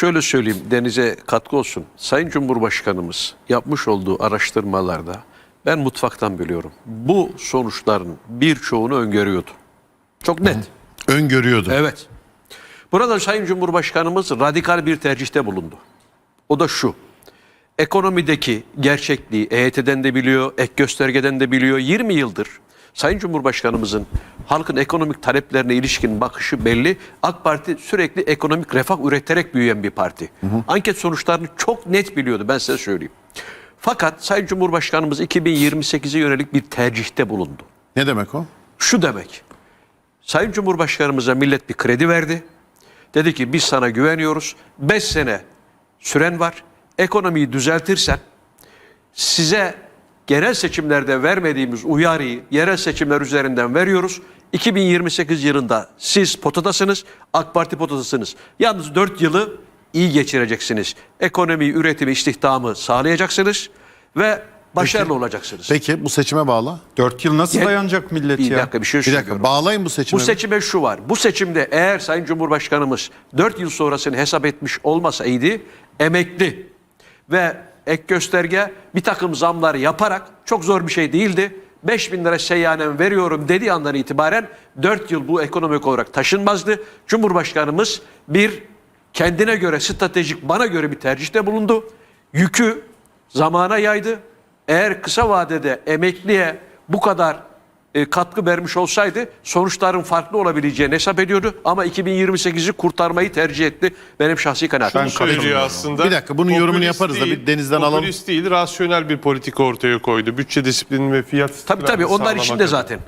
Şöyle söyleyeyim denize katkı olsun. Sayın Cumhurbaşkanımız yapmış olduğu araştırmalarda ben mutfaktan biliyorum. Bu sonuçların birçoğunu öngörüyordu. Çok net. Öngörüyordu. Evet. Burada Sayın Cumhurbaşkanımız radikal bir tercihte bulundu. O da şu. Ekonomideki gerçekliği EYT'den de biliyor, ek göstergeden de biliyor. 20 yıldır Sayın Cumhurbaşkanımızın halkın ekonomik taleplerine ilişkin bakışı belli. AK Parti sürekli ekonomik refah üreterek büyüyen bir parti. Anket sonuçlarını çok net biliyordu ben size söyleyeyim. Fakat Sayın Cumhurbaşkanımız 2028'e yönelik bir tercihte bulundu. Ne demek o? Şu demek. Sayın Cumhurbaşkanımıza millet bir kredi verdi. Dedi ki biz sana güveniyoruz. 5 sene süren var. Ekonomiyi düzeltirsen size genel seçimlerde vermediğimiz uyarıyı yerel seçimler üzerinden veriyoruz. 2028 yılında siz potadasınız, AK Parti potadasınız. Yalnız 4 yılı iyi geçireceksiniz. Ekonomi, üretimi, istihdamı sağlayacaksınız ve başarılı olacaksınız. Peki bu seçime bağla. 4 yıl nasıl dayanacak millet bir ya? dakika bir şey Bir dakika bağlayın bu seçime. Bu seçime şu var. Bu seçimde eğer Sayın Cumhurbaşkanımız 4 yıl sonrasını hesap etmiş olmasaydı emekli ve ek gösterge bir takım zamlar yaparak çok zor bir şey değildi. 5 bin lira seyyanen veriyorum dediği andan itibaren 4 yıl bu ekonomik olarak taşınmazdı. Cumhurbaşkanımız bir kendine göre stratejik bana göre bir tercihte bulundu. Yükü zamana yaydı. Eğer kısa vadede emekliye bu kadar e, katkı vermiş olsaydı sonuçların farklı olabileceğini hesap ediyordu. Ama 2028'i kurtarmayı tercih etti. Benim şahsi kanaatim. Söylüyor katılmıyorum. aslında. Bir dakika, bunun yorumunu yaparız da bir Deniz'den alalım. Popülist değil, rasyonel bir politika ortaya koydu. Bütçe disiplini ve fiyat Tabii tabii onlar içinde zaten.